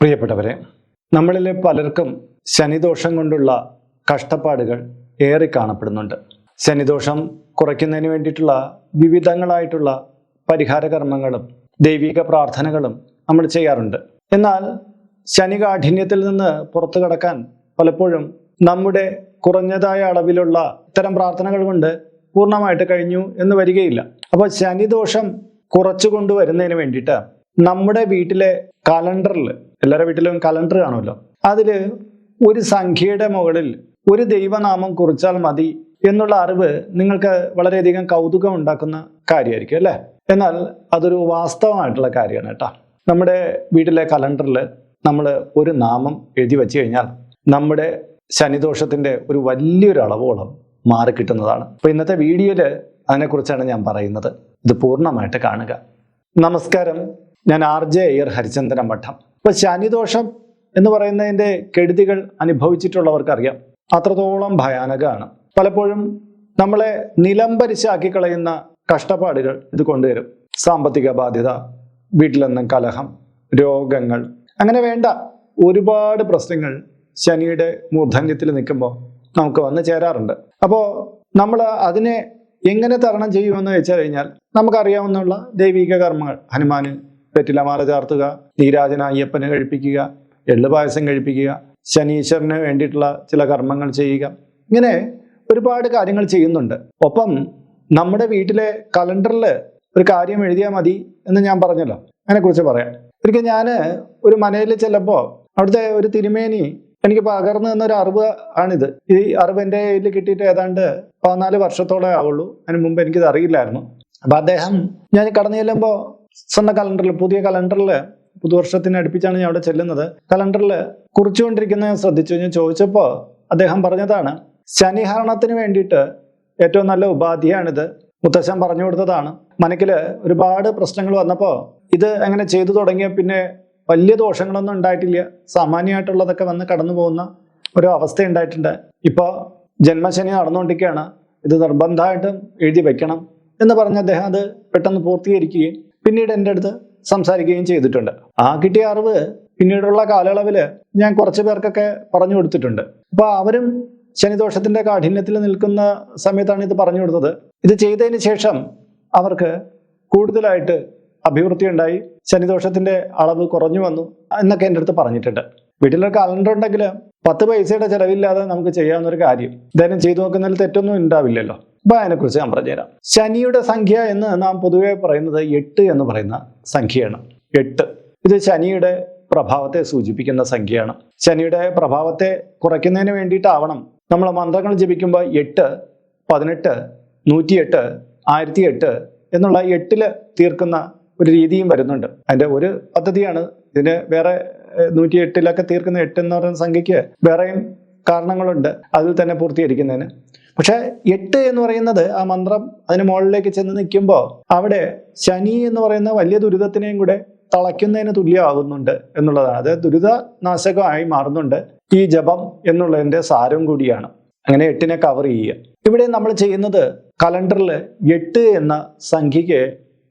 പ്രിയപ്പെട്ടവരെ നമ്മളിലെ പലർക്കും ശനിദോഷം കൊണ്ടുള്ള കഷ്ടപ്പാടുകൾ ഏറെ കാണപ്പെടുന്നുണ്ട്. ശനിദോഷം കുറയ്ക്കുന്നതിന് വേണ്ടിയിട്ടുള്ള വിവിധങ്ങളായിട്ടുള്ള പരിഹാര കർമ്മങ്ങളും ദൈവിക പ്രാർത്ഥനകളും നമ്മൾ ചെയ്യാറുണ്ട്. എന്നാൽ ശനി കാഠിന്യത്തിൽ നിന്ന് പുറത്തു കടക്കാൻ പലപ്പോഴും നമ്മുടെ കുറഞ്ഞതായ അളവിലുള്ള ഇത്തരം പ്രാർത്ഥനകൾ കൊണ്ട് പൂർണമായിട്ട് കഴിഞ്ഞു എന്ന് വരികയില്ല. അപ്പോൾ ശനിദോഷം കുറച്ചു കൊണ്ടുവരുന്നതിന് വേണ്ടിയിട്ട് നമ്മുടെ വീട്ടിലെ കലണ്ടറിൽ എല്ലാവരുടെ വീട്ടിലും കലണ്ടർ കാണുമല്ലോ. അതിൽ ഒരു സംഖ്യയുടെ മുകളിൽ ഒരു ദൈവനാമം കുറിച്ചാൽ മതി എന്നുള്ള അറിവ് നിങ്ങൾക്ക് വളരെയധികം കൗതുകം ഉണ്ടാക്കുന്ന കാര്യമായിരിക്കും അല്ലേ? എന്നാൽ അതൊരു വാസ്തവമായിട്ടുള്ള കാര്യമാണ് കേട്ടോ. നമ്മുടെ വീട്ടിലെ കലണ്ടറിൽ നമ്മൾ ഒരു നാമം എഴുതി വെച്ച് കഴിഞ്ഞാൽ നമ്മുടെ ശനിദോഷത്തിന്റെ ഒരു വലിയൊരു അളവോളം മാറിക്കിട്ടുന്നതാണ് അപ്പോൾ ഇന്നത്തെ വീഡിയോയിൽ അതിനെക്കുറിച്ചാണ് ഞാൻ പറയുന്നത്. ഇത് പൂർണമായിട്ട് കാണുക. നമസ്കാരം. ഞാൻ ആർ ജെ അയ്യർ ഹരിചന്ദ്രൻ മഠം. ഇപ്പൊ ശനിദോഷം എന്ന് പറയുന്നതിന്റെ കെടുതികൾ അനുഭവിച്ചിട്ടുള്ളവർക്കറിയാം. അത്രത്തോളം ഭയാനകമാണ്. പലപ്പോഴും നമ്മളെ നിലംപരിശാക്കി കളയുന്ന കഷ്ടപ്പാടുകൾ ഇത് കൊണ്ടുവരും. സാമ്പത്തിക ബാധ്യത വീട്ടിലെന്നും കലഹം രോഗങ്ങൾ അങ്ങനെ വേണ്ട ഒരുപാട് പ്രശ്നങ്ങൾ ശനിയുടെ മൂർധന്യത്തിൽ നിൽക്കുമ്പോൾ നമുക്ക് വന്ന് ചേരാറുണ്ട്. അപ്പോൾ നമ്മൾ അതിനെ എങ്ങനെ തരണം ചെയ്യുമെന്ന് വെച്ച് കഴിഞ്ഞാൽ നമുക്കറിയാവുന്ന ദൈവിക കർമ്മങ്ങൾ. ഹനുമാന് വെറ്റിലമാല ചാർത്തുക നീരാജന അയ്യപ്പന് കഴിപ്പിക്കുക എള്ളു പായസം കഴിപ്പിക്കുക ശനീശ്വരന് വേണ്ടിയിട്ടുള്ള ചില കർമ്മങ്ങൾ ചെയ്യുക. ഇങ്ങനെ ഒരുപാട് കാര്യങ്ങൾ ചെയ്യുന്നുണ്ട്. ഒപ്പം നമ്മുടെ വീട്ടിലെ കലണ്ടറിൽ ഒരു കാര്യം എഴുതിയാൽ മതി എന്ന് ഞാൻ പറഞ്ഞല്ലോ. അതിനെക്കുറിച്ച് പറയാം. ഒരിക്കൽ ഞാൻ ഒരു മനയിൽ ചെല്ലുമ്പോൾ അവിടുത്തെ ഒരു തിരുമേനി എനിക്ക് പകർന്നു തന്ന അറിവ് ആണിത്. ഈ അറിവ് എന്റെ കയ്യിൽ കിട്ടിയിട്ട് ഏതാണ്ട് പതിനാല് വർഷത്തോളം ആവുള്ളൂ. അതിന് മുമ്പ് എനിക്കിത് അറിയില്ലായിരുന്നു. അപ്പൊ അദ്ദേഹം ഞാൻ കടന്നു ചെല്ലുമ്പോൾ സ്വന്തം കലണ്ടറിൽ പുതിയ കലണ്ടറിൽ പുതുവർഷത്തിന് അടുപ്പിച്ചാണ് ഞാൻ അവിടെ ചെല്ലുന്നത്. കലണ്ടറിൽ കുറിച്ചുകൊണ്ടിരിക്കുന്ന ഞാൻ ശ്രദ്ധിച്ചു. ഞാൻ ചോദിച്ചപ്പോൾ അദ്ദേഹം പറഞ്ഞതാണ് ശനിഹരണത്തിന് വേണ്ടിയിട്ട് ഏറ്റവും നല്ല ഉപാധിയാണിത്. മുത്തശ്ശൻ പറഞ്ഞു കൊടുത്തതാണ്. മനക്കിൽ ഒരുപാട് പ്രശ്നങ്ങൾ വന്നപ്പോൾ ഇത് അങ്ങനെ ചെയ്തു തുടങ്ങിയ പിന്നെ വലിയ ദോഷങ്ങളൊന്നും ഉണ്ടായിട്ടില്ല. സാമാന്യമായിട്ടുള്ളതൊക്കെ വന്ന് കടന്നു പോകുന്ന ഒരു അവസ്ഥ ഉണ്ടായിട്ടുണ്ട്. ഇപ്പോൾ ജന്മശനി നടന്നുകൊണ്ടിരിക്കുകയാണ്. ഇത് നിർബന്ധമായിട്ടും എഴുതി വെക്കണം എന്ന് പറഞ്ഞ് അദ്ദേഹം അത് പെട്ടെന്ന് പൂർത്തീകരിക്കുകയും പിന്നീട് എന്റെ അടുത്ത് സംസാരിക്കുകയും ചെയ്തിട്ടുണ്ട്. ആ കിട്ടിയ അറിവ് പിന്നീടുള്ള കാലയളവിൽ ഞാൻ കുറച്ച് പേർക്കൊക്കെ പറഞ്ഞു കൊടുത്തിട്ടുണ്ട്. അപ്പൊ അവരും ശനിദോഷത്തിന്റെ കാഠിന്യത്തിൽ നിൽക്കുന്ന സമയത്താണ് ഇത് പറഞ്ഞു കൊടുത്തത്. ഇത് ചെയ്തതിന് ശേഷം അവർക്ക് കൂടുതലായിട്ട് അഭിവൃദ്ധി ഉണ്ടായി. ശനിദോഷത്തിന്റെ അളവ് കുറഞ്ഞു വന്നു എന്നൊക്കെ എന്റെ അടുത്ത് പറഞ്ഞിട്ടുണ്ട്. വീട്ടിലൊരു കലണ്ടർ ഉണ്ടെങ്കിൽ പത്ത് പൈസയുടെ ചിലവില്ലാതെ നമുക്ക് ചെയ്യാവുന്ന ഒരു കാര്യം. ഇദ്ദേഹം ചെയ്തു നോക്കുന്നതിൽ തെറ്റൊന്നും ഉണ്ടാവില്ലല്ലോ. അതിനെക്കുറിച്ച് ഞാൻ പറഞ്ഞുതരാം. ശനിയുടെ സംഖ്യ എന്ന് നാം പൊതുവേ പറയുന്നത് എട്ട് എന്ന് പറയുന്ന സംഖ്യയാണ്. എട്ട്. ഇത് ശനിയുടെ പ്രഭാവത്തെ സൂചിപ്പിക്കുന്ന സംഖ്യയാണ്. ശനിയുടെ പ്രഭാവത്തെ കുറയ്ക്കുന്നതിന് വേണ്ടിയിട്ടാവണം നമ്മൾ മന്ത്രങ്ങൾ ജപിക്കുമ്പോൾ എട്ട് പതിനെട്ട് നൂറ്റിയെട്ട് ആയിരത്തി എട്ട് എന്നുള്ള എട്ടിൽ തീർക്കുന്ന ഒരു രീതിയും വരുന്നുണ്ട്. അതിന്റെ ഒരു പദ്ധതിയാണ് ഇതിന് വേറെ നൂറ്റി എട്ടിലൊക്കെ തീർക്കുന്ന എട്ട് എന്ന് പറയുന്ന സംഖ്യയ്ക്ക് വേറെയും കാരണങ്ങളുണ്ട്. അതിൽ തന്നെ പൂർത്തീകരിക്കുന്നതിന്. പക്ഷെ എട്ട് എന്ന് പറയുന്നത് ആ മന്ത്രം അതിന് മുകളിലേക്ക് ചെന്ന് നിൽക്കുമ്പോൾ അവിടെ ശനി എന്ന് പറയുന്ന വലിയ ദുരിതത്തിനെയും കൂടെ തളയ്ക്കുന്നതിന് തുല്യമാകുന്നുണ്ട് എന്നുള്ളതാണ്. അത് ദുരിതനാശകമായി മാറുന്നുണ്ട്. ഈ ജപം എന്നുള്ളതിന്റെ സാരം കൂടിയാണ്. അങ്ങനെ എട്ടിനെ കവർ ചെയ്യുക. ഇവിടെ നമ്മൾ ചെയ്യുന്നത് കലണ്ടറിൽ എട്ട് എന്ന സംഖ്യയ്ക്ക്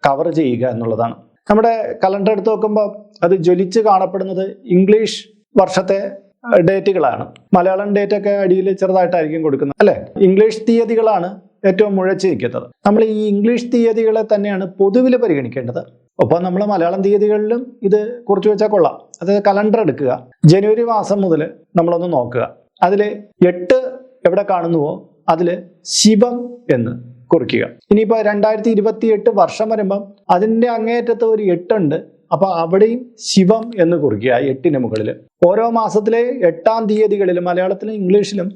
കവർ ചെയ്യുക എന്നുള്ളതാണ്. നമ്മുടെ കലണ്ടർ എടുത്ത് നോക്കുമ്പോൾ അത് ജ്വലിച്ച് കാണപ്പെടുന്നത് ഇംഗ്ലീഷ് വർഷത്തെ ഡേറ്റുകളാണ്. മലയാളം ഡേറ്റ് ഒക്കെ അടിയിൽ ചെറുതായിട്ടായിരിക്കും കൊടുക്കുന്നത് അല്ലെ? ഇംഗ്ലീഷ് തീയതികളാണ് ഏറ്റവും മുഴച്ചിരിക്കുന്നത്. നമ്മൾ ഈ ഇംഗ്ലീഷ് തീയതികളെ തന്നെയാണ് പൊതുവിൽ പരിഗണിക്കേണ്ടത്. ഒപ്പം നമ്മൾ മലയാളം തീയതികളിലും ഇത് കുറിച്ച് വെച്ചാൽ കൊള്ളാം. അത് കലണ്ടർ എടുക്കുക. ജനുവരി മാസം മുതൽ നമ്മളൊന്ന് നോക്കുക. അതിൽ എട്ട് എവിടെ കാണുന്നുവോ അതിൽ ശിവം എന്ന് കുറിക്കുക. ഇനിയിപ്പോൾ രണ്ടായിരത്തി ഇരുപത്തി എട്ട് വർഷം വരുമ്പം അതിന്റെ അങ്ങേയറ്റത്ത് ഒരു എട്ടുണ്ട്. അപ്പൊ അവിടെയും ശിവം എന്ന് കുറിക്കുക എട്ടിന് മുകളിൽ ഓരോ മാസത്തിലെ എട്ടാം തീയതികളിൽ മലയാളത്തിലും ഇംഗ്ലീഷിലും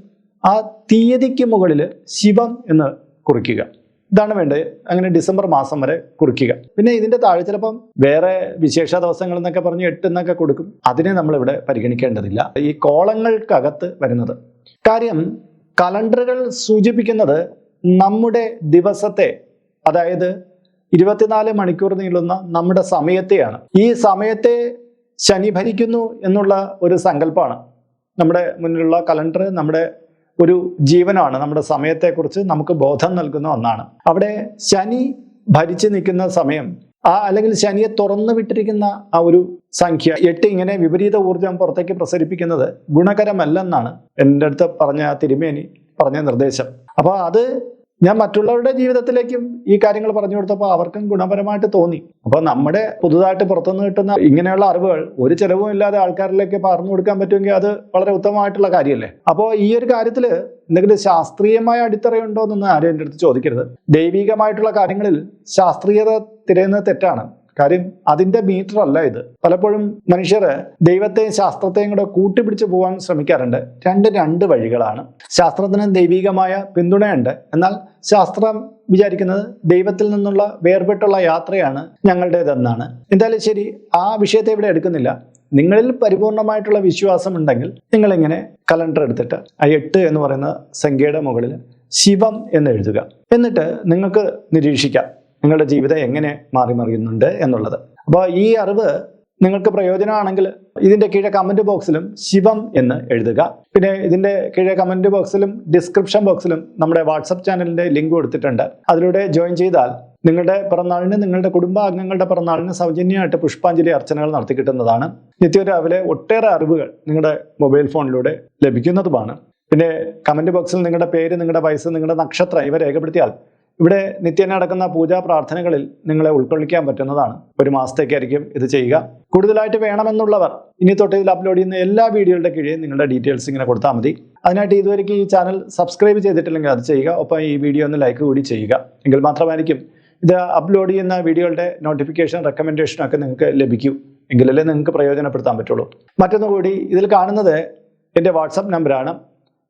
ആ തീയതിക്ക് മുകളിൽ ശിവം എന്ന് കുറിക്കുക. ഇതാണ് വേണ്ടത്. അങ്ങനെ ഡിസംബർ മാസം വരെ കുറിക്കുക. പിന്നെ ഇതിന്റെ താഴെ ചിലപ്പം വേറെ വിശേഷ ദിവസങ്ങൾ എന്നൊക്കെ പറഞ്ഞ് എട്ട് എന്നൊക്കെ കൊടുക്കും. അതിനെ നമ്മൾ ഇവിടെ പരിഗണിക്കേണ്ടതില്ല. ഈ കോളങ്ങൾക്കകത്ത് വരുന്നത്. കാര്യം കലണ്ടറുകൾ സൂചിപ്പിക്കുന്നത് നമ്മുടെ ദിവസത്തെ അതായത് ഇരുപത്തിനാല് മണിക്കൂർ നീളുന്ന നമ്മുടെ സമയത്തെയാണ്. ഈ സമയത്തെ ശനി ഭരിക്കുന്നു എന്നുള്ള ഒരു സങ്കല്പമാണ് നമ്മുടെ മുന്നിലുള്ള കലണ്ടർ നമ്മുടെ ഒരു ജീവനാണ് നമ്മുടെ സമയത്തെക്കുറിച്ച് നമുക്ക് ബോധം നൽകുന്ന ഒന്നാണ്. അവിടെ ശനി ഭരിച്ചു നിൽക്കുന്ന സമയം ആ അല്ലെങ്കിൽ ശനിയെ തുറന്നു വിട്ടിരിക്കുന്ന ആ ഒരു സംഖ്യ എട്ട് ഇങ്ങനെ വിപരീത ഊർജം പുറത്തേക്ക് പ്രസരിപ്പിക്കുന്നത് ഗുണകരമല്ലെന്നാണ് എന്റെ അടുത്ത് പറഞ്ഞ തിരുമേനി പറഞ്ഞ നിർദ്ദേശം. അപ്പോൾ അത് ഞാൻ മറ്റുള്ളവരുടെ ജീവിതത്തിലേക്കും ഈ കാര്യങ്ങൾ പറഞ്ഞു കൊടുത്തപ്പോൾ അവർക്കും ഗുണപരമായിട്ട് തോന്നി. അപ്പോൾ നമ്മുടെ പുതുതായിട്ട് പുറത്തുനിന്ന് കിട്ടുന്ന ഇങ്ങനെയുള്ള അറിവുകൾ ഒരു ചെലവും ഇല്ലാതെ ആൾക്കാരിലേക്ക് പറഞ്ഞു കൊടുക്കാൻ പറ്റുമെങ്കിൽ അത് വളരെ ഉത്തമമായിട്ടുള്ള കാര്യമല്ലേ? അപ്പോൾ ഈ ഒരു കാര്യത്തിൽ എന്തെങ്കിലും ശാസ്ത്രീയമായ അടിത്തറയുണ്ടോ എന്നൊന്നും ആരും എന്റെ അടുത്ത് ചോദിക്കരുത്. ദൈവികമായിട്ടുള്ള കാര്യങ്ങളിൽ ശാസ്ത്രീയത തിരയുന്നത് തെറ്റാണ്. കാര്യം അതിന്റെ മീറ്റർ അല്ല ഇത്. പലപ്പോഴും മനുഷ്യർ ദൈവത്തെയും ശാസ്ത്രത്തെയും കൂടെ കൂട്ടിപ്പിടിച്ച് പോകാൻ ശ്രമിക്കാറുണ്ട്. രണ്ട് രണ്ട് വഴികളാണ്. ശാസ്ത്രത്തിന് ദൈവികമായ പിന്തുണയുണ്ട്. എന്നാൽ ശാസ്ത്രം വിചാരിക്കുന്നത് ദൈവത്തിൽ നിന്നുള്ള വേർപെട്ടുള്ള യാത്രയാണ് ഞങ്ങളുടേതെന്നാണ്. എന്തായാലും ശരി ആ വിഷയത്തെ ഇവിടെ എടുക്കുന്നില്ല. നിങ്ങളിൽ പരിപൂർണമായിട്ടുള്ള വിശ്വാസം ഉണ്ടെങ്കിൽ നിങ്ങൾ നിങ്ങളിങ്ങനെ കലണ്ടർ എടുത്തിട്ട് ആ എട്ട് എന്ന് പറയുന്ന സംഖ്യയുടെ മുകളിൽ ശിവം എന്ന് എഴുതുക. എന്നിട്ട് നിങ്ങൾക്ക് നിരീക്ഷിക്കാം. നിങ്ങളുടെ ജീവിതം എങ്ങനെ മാറി മറിയുന്നുണ്ട് എന്നുള്ളത്. അപ്പോൾ ഈ അറിവ് നിങ്ങൾക്ക് പ്രയോജനമാണെങ്കിൽ ഇതിന്റെ കീഴെ കമന്റ് ബോക്സിലും ശിവം എന്ന് എഴുതുക. പിന്നെ ഇതിന്റെ കീഴെ കമന്റ് ബോക്സിലും ഡിസ്ക്രിപ്ഷൻ ബോക്സിലും നമ്മുടെ വാട്സപ്പ് ചാനലിന്റെ ലിങ്ക് കൊടുത്തിട്ടുണ്ട്. അതിലൂടെ ജോയിൻ ചെയ്താൽ നിങ്ങളുടെ പിറന്നാളിന് നിങ്ങളുടെ കുടുംബാംഗങ്ങളുടെ പിറന്നാളിന് സൗജന്യമായിട്ട് പുഷ്പാഞ്ജലി അർച്ചനകൾ നടത്തി കിട്ടുന്നതാണ്. നിത്യം രാവിലെ ഒട്ടേറെ അറിവുകൾ നിങ്ങളുടെ മൊബൈൽ ഫോണിലൂടെ ലഭിക്കുന്നതുമാണ്. പിന്നെ കമന്റ് ബോക്സിൽ നിങ്ങളുടെ പേര് നിങ്ങളുടെ വയസ്സ് നിങ്ങളുടെ നക്ഷത്രം ഇവ രേഖപ്പെടുത്തിയാൽ ഇവിടെ നിത്യേന നടക്കുന്ന പൂജാ പ്രാർത്ഥനകളിൽ നിങ്ങളെ ഉൾക്കൊള്ളിക്കാൻ പറ്റുന്നതാണ്. ഒരു മാസത്തേക്കായിരിക്കും ഇത് ചെയ്യുക. കൂടുതലായിട്ട് വേണമെന്നുള്ളവർ ഇനി തൊട്ട് ഇതിൽ അപ്ലോഡ് ചെയ്യുന്ന എല്ലാ വീഡിയോയുടെ കീഴിൽ നിങ്ങളുടെ ഡീറ്റെയിൽസ് ഇങ്ങനെ കൊടുത്താൽ മതി. അതിനായിട്ട് ഇതുവരെയ്ക്ക് ഈ ചാനൽ സബ്സ്ക്രൈബ് ചെയ്തിട്ടില്ലെങ്കിൽ അത് ചെയ്യുക. ഒപ്പം ഈ വീഡിയോ ഒന്ന് ലൈക്ക് കൂടി ചെയ്യുക. എങ്കിൽ മാത്രമായിരിക്കും ഇത് അപ്ലോഡ് ചെയ്യുന്ന വീഡിയോകളുടെ നോട്ടിഫിക്കേഷൻ റെക്കമെൻഡേഷനും ഒക്കെ നിങ്ങൾക്ക് ലഭിക്കൂ. എങ്കിലല്ലേ നിങ്ങൾക്ക് പ്രയോജനപ്പെടുത്താൻ പറ്റുള്ളൂ. മറ്റൊന്നുകൂടി ഇതിൽ കാണുന്നത് എന്റെ വാട്സപ്പ് നമ്പറാണ്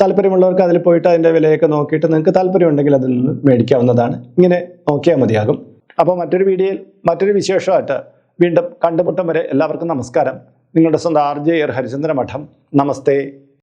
താല്പര്യമുള്ളവർക്ക് അതിൽ പോയിട്ട് അതിന്റെ വിലയൊക്കെ നോക്കിയിട്ട് നിങ്ങൾക്ക് താല്പര്യമുണ്ടെങ്കിൽ അതിൽ നിന്ന് മേടിക്കാവുന്നതാണ്. ഇങ്ങനെ നോക്കിയാൽ മതിയാകും. അപ്പോൾ മറ്റൊരു വീഡിയോയിൽ മറ്റൊരു വിശേഷമായിട്ട് വീണ്ടും കണ്ടുമുട്ടം വരെ എല്ലാവർക്കും നമസ്കാരം. നിങ്ങളുടെ സ്വന്തം ആർ ജെ എർ ഹരിചന്ദ്ര മഠം നമസ്തേ.